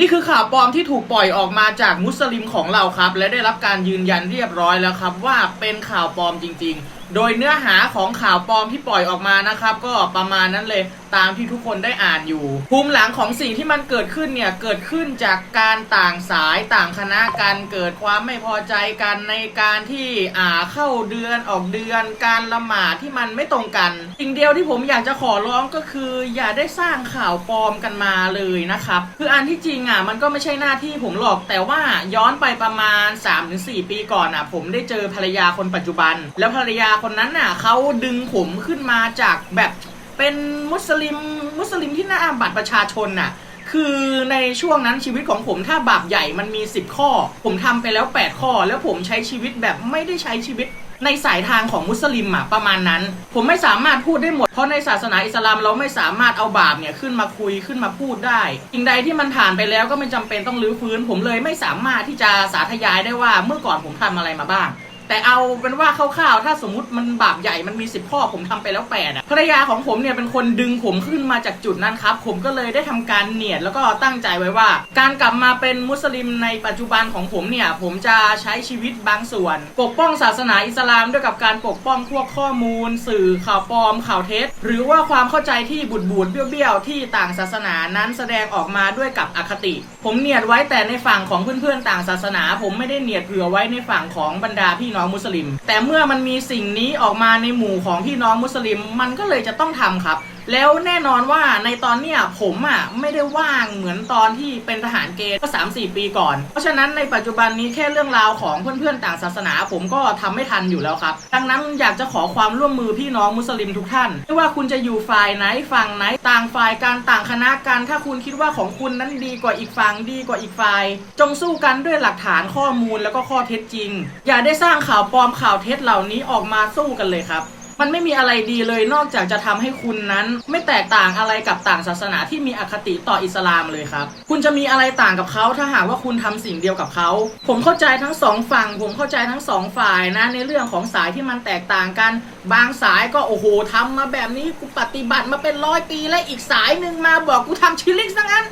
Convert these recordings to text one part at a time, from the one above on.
นี่คือข่าวปลอมที่ถูกปล่อยออกมาจากมุสลิมของเราครับ และได้รับการยืนยันเรียบร้อยแล้วครับว่าเป็นข่าวปลอมจริงๆ โดยเนื้อหาของข่าวปลอมที่ปล่อยออกมานะครับ ก็ประมาณนั้นเลยตามที่ทุกคนได้อ่านอยู่ ภูมิหลังของสิ่งที่มันเกิดขึ้นเนี่ย เกิดขึ้นจากการต่างสายต่างคณะกันเกิดความไม่พอใจกันในการที่อ่าเข้าเดือนออกเดือนการละหมาดที่มันไม่ตรงกันสิ่งเดียวที่ผมอยากจะขอร้องก็คือ อย่าได้สร้างข่าวปลอมกันมาเลยนะครับคืออันที่จริงอะมันก็ไม่ใช่หน้าที่ผมหรอกแต่ว่าย้อนไปประมาณ 3-4 ปีก่อนอะ ผมได้เจอภรรยาคนปัจจุบัน แล้วภรรยาคนนั้นน่ะเขาดึงผมขึ้นมาจากแบบเป็นมุสลิมมุสลิมที่หน้าบัตรประชาชนน่ะ คือในช่วงนั้นชีวิตของผมถ้าบาปใหญ่มันมี 10 ข้อ ผมทำไปแล้ว 8 ข้อ แล้วผมใช้ชีวิตแบบไม่ได้ใช้ชีวิตในสายทางของมุสลิมอะประมาณนั้น ผมไม่สามารถพูดได้หมด เพราะในศาสนาอิสลามเราไม่สามารถเอาบาปเนี่ยขึ้นมาคุยขึ้นมาพูดได้สิ่งใดที่มันผ่านไปแล้วก็ไม่จำเป็นต้องรื้อฟื้น ผมเลยไม่สามารถที่จะสาธยายได้ว่าเมื่อก่อนผมทำอะไรมาบ้าง แต่เอาเป็นว่าคร่าวๆถ้าสมมติมันบาปใหญ่มันมี 10 ข้อผมทำไปแล้ว8อะภรรยาของผมเนี่ยเป็นคนดึงผมขึ้นมาจากจุดนั้นครับ ผมก็เลยได้ทำการเนียดแล้วก็ตั้งใจไว้ว่า การกลับมาเป็นมุสลิมในปัจจุบันของผมเนี่ย ผมจะใช้ชีวิตบางส่วน ปกป้องศาสนาอิสลามด้วยกับการปกป้องพวกข้อมูล สื่อข่าวปลอมข่าวเท็จ หรือว่าความเข้าใจที่บุดบูดเบี้ยวๆที่ต่างศาสนานั้นแสดงออกมาด้วยกับอคติ ผมเนียดไว้แต่ในฝั่งของเพื่อนๆต่างศาสนา ผมไม่ได้เนียดเผื่อไว้ในฝั่งของบรรดาพี่น้องมุสลิม แต่เมื่อมันมีสิ่งนี้ออกมาในหมู่ของพี่น้องมุสลิม มันก็เลยจะต้องทำครับ แล้วแน่นอนว่าในตอนเนี้ยผมอะไม่ได้ว่างเหมือนตอนที่เป็นทหารเกณฑ์เมื่อสามสี่ปีก่อน เพราะฉะนั้นในปัจจุบันนี้แค่เรื่องราวของเพื่อนๆต่างศาสนา ผมก็ทำไม่ทันอยู่แล้วครับ ดังนั้นอยากจะขอความร่วมมือพี่น้องมุสลิมทุกท่าน ไม่ว่าคุณจะอยู่ฝ่ายไหนฝั่งไหน ต่างฝ่ายการต่างคณะกันถ้าคุณคิดว่าของคุณนั้นดีกว่าอีกฝั่งดีกว่าอีกฝ่าย จงสู้กันด้วยหลักฐานข้อมูลแล้วก็ข้อเท็จจริง อย่าได้สร้างข่าวปลอมข่าวเท็จเหล่านี้ออกมาสู้กันเลยครับ มันไม่มีอะไรดีเลยนอกจากจะทำให้คุณนั้น ไม่แตกต่างอะไรกับต่างศาสนาที่มีอคติต่ออิสลามเลยครับ คุณจะมีอะไรต่างกับเขาถ้าหากว่าคุณทำสิ่งเดียวกับเขา ผมเข้าใจทั้งสองฝั่ง ผมเข้าใจทั้งสองฝ่ายนะในเรื่องของสายที่มันแตกต่างกัน บางสายก็โอ้โหทำมาแบบนี้กูปฏิบัติมาเป็นร้อยปีและอีกสายหนึ่งมาบอกกูทำชิลิกซะงั้น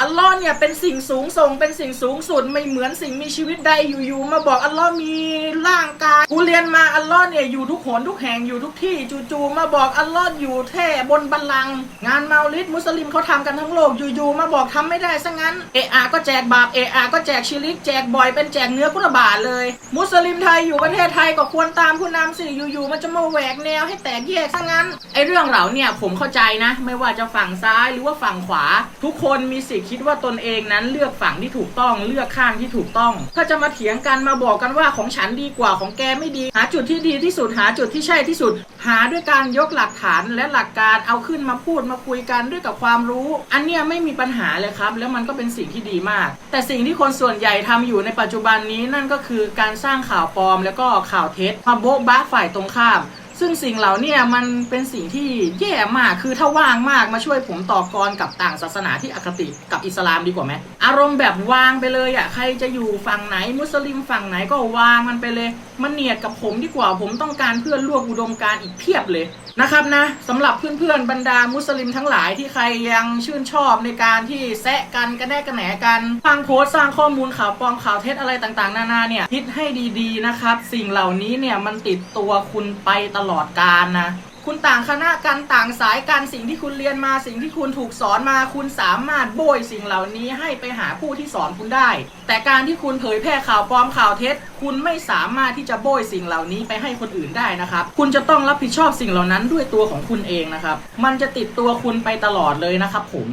อัลลอฮ์เนี่ยเป็นสิ่งสูงส่งเป็นสิ่งสูงสุดไม่เหมือนสิ่งมีชีวิตใดอยู่ๆมาบอกอัลลอฮ์มีร่างกายกูเรียนมาอัลลอฮ์เนี่ยอยู่ทุกหนทุกแห่งอยู่ทุกที่จู่ๆมาบอกอัลลอฮ์อยู่แท่บนบัลลังก์งานเมาลิดมุสลิมเขาทำกันทั้งโลกอยู่ๆมาบอกทำไม่ได้ซะงั้นเอะอาก็แจกบาปเอะอาก็แจกชิลิกแจกบ่อยเป็นแจกเนื้อกุรบาทเลย มุสลิมไทยอยู่ประเทศไทยก็ควรตามผู้นำสิอยู่ๆมันจะมาแหวกแนวให้แตกแยกซะงั้นไอเรื่องเหล่าเนี่ยผมเข้าใจนะ ไม่ว่าจะฝั่งซ้ายหรือว่าฝั่งขวา ทุกคนมีสิทธิคิดว่าตนเองนั้นเลือกฝั่งที่ถูกต้องเลือกข้างที่ถูกต้อง ถ้าจะมาเถียงกันมาบอกกันว่าของฉันดีกว่าของแกไม่ดี หาจุดที่ดีที่สุดหาจุดที่ใช่ที่สุด หาด้วยการยกหลักฐานและหลักการเอาขึ้นมาพูดมาคุยกันด้วยกับความรู้ อันเนี้ยไม่มีปัญหาเลยครับ แล้วมันก็เป็นสิ่งที่ดีมาก แต่สิ่งที่คนส่วนใหญ่ทำอยู่ในปัจจุบันนี้นั่นก็คือการสร้างข่าวปลอม แล้วก็ข่าวเท็จมาโบ๊ะบ้าฝ่ายตรงข้าม ซึ่งสิ่งเหล่านี้มันเป็นสิ่งที่แย่มากคือถ้าว่างมากมาช่วยผมต่อกรกับต่างศาสนาที่อคติกับอิสลามดีกว่าไหมอารมณ์แบบวางไปเลยอะใครจะอยู่ฝั่งไหนมุสลิมฝั่งไหนก็วางมันไปเลยมันเนียดกับผมดีกว่าผมต้องการเพื่อนร่วมอุดมการณ์อีกเพียบเลยนะครับนะสำหรับเพื่อนๆบรรดามุสลิมทั้งหลายที่ใครยังชื่นชอบในการที่แซะกันกระแนกกระแหนกันสร้างโพสต์สร้างข้อมูลข่าวปลอมข่าวเท็จอะไรต่างๆ นานาเนี่ยคิดให้ดีๆนะครับ สิ่งเหล่านี้เนี่ยมันติดตัวคุณไปตลอดกาลนะ คุณต่างคณะกันต่างสายกันสิ่งที่คุณเรียนมาสิ่งที่คุณถูกสอนมาคุณสามารถโบยสิ่งเหล่านี้ให้ไปหาผู้ที่สอนคุณได้ แต่การที่คุณเผยแพร่ข่าวปลอมข่าวเท็จ คุณไม่สามารถที่จะโบยสิ่งเหล่านี้ไปให้คนอื่นได้นะครับคุณจะต้องรับผิดชอบสิ่งเหล่านั้นด้วยตัวของคุณเองนะครับมันจะติดตัวคุณไปตลอดเลยนะครับผม